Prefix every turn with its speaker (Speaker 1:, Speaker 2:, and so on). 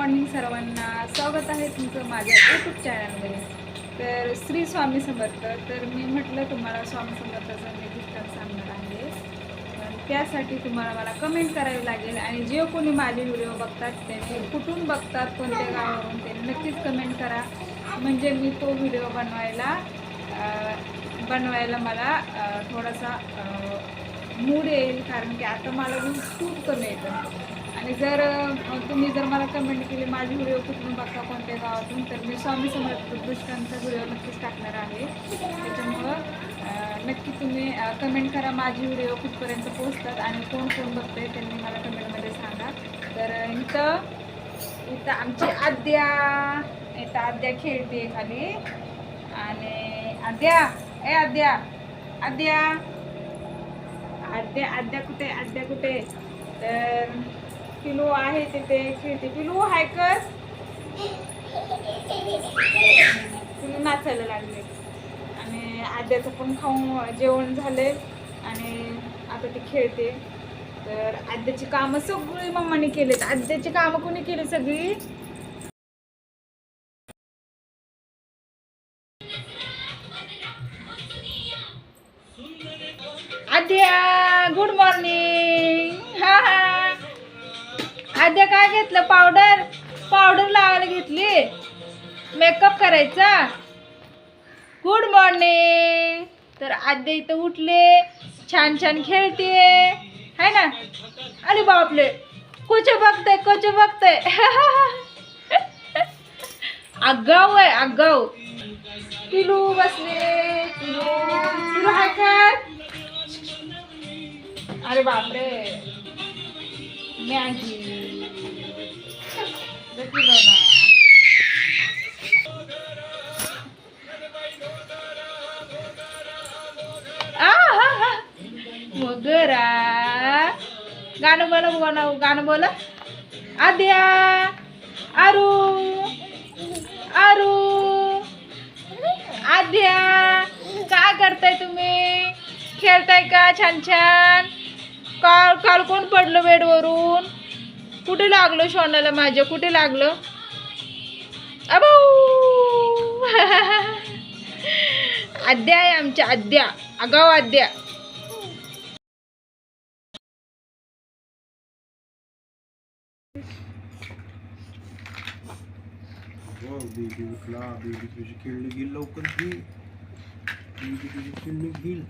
Speaker 1: Morning सर्वांना स्वागत आहे तुमचं माझ्या यूट्यूब चॅनलमध्ये तर श्री स्वामी समर्थ तर मी म्हटलं तुम्हाला स्वामी समर्थाचं मी पुस्तक सांगणार आहे. त्यासाठी तुम्हाला मला कमेंट करावी लागेल आणि जे कोणी माझे व्हिडिओ बघतात त्यांनी कुठून बघतात कोणत्या गावावरून त्यांनी नक्कीच कमेंट करा. म्हणजे मी तो व्हिडिओ बनवायला बनवायला मला थोडासा मूड येईल कारण की आता मला व्ह्यूज खूप कमी येतं आणि जर तुम्ही जर मला कमेंट केली माझी व्हिडिओ कुठून बघता कोणत्या गावातून तर मी स्वामी समर्थ दृष्टांचा व्हिडिओ नक्कीच टाकणार आहे. त्याच्यामुळं नक्की तुम्ही कमेंट करा माझी व्हिडिओ कुठपर्यंत पोहोचतात आणि कोण कोण बघतंय त्यांनी मला कमेंटमध्ये सांगा. तर इथं इथं आमची आद्या इथं आद्या खेळते खाली. आणि आद्या ए आद्या आद्या. आद्या आद्या कुठे आद्या कुठे? तर पिलू आहे तिथे खेळते पिलू हाय कर. पिलू नाचायला लागले. आणि आद्याचं पण खाऊन जेवण झाले आणि आता ती खेळते. तर आद्याची कामं सगळी मम्माने केलेत. आद्याची कामं कोणी केली सगळी? आद्या काय घेतलं? पावडर. पावडर लावायला घेतली. मेकअप करायचा. गुड मॉर्निंग तर आद्या इथं उठले. छान छान खेळते है ना? अरे बापले कोच बघताय कोच बघताय. आगाव आहे आगाव पिलू बसले. पिलू हाय कर. अरे बापरे. मॅगी. किलो ना आहा! गाणं बोला बोला गाणं बोला. आद्या आरू आरू. आद्या काय करताय तुम्ही? खेळताय का? छान छान. काल काल कोण पडलं बेडवरून? कुठे लागलं शॉनाला माझ्या? कुठे लागलं? अभाऊ आद्या आहे आमच्या आद्या. आगाव आद्या.
Speaker 2: बेबी उठला बेबी तुझी खेळली घेईल लवकर घे बेबी तुझी खेळली घेईल.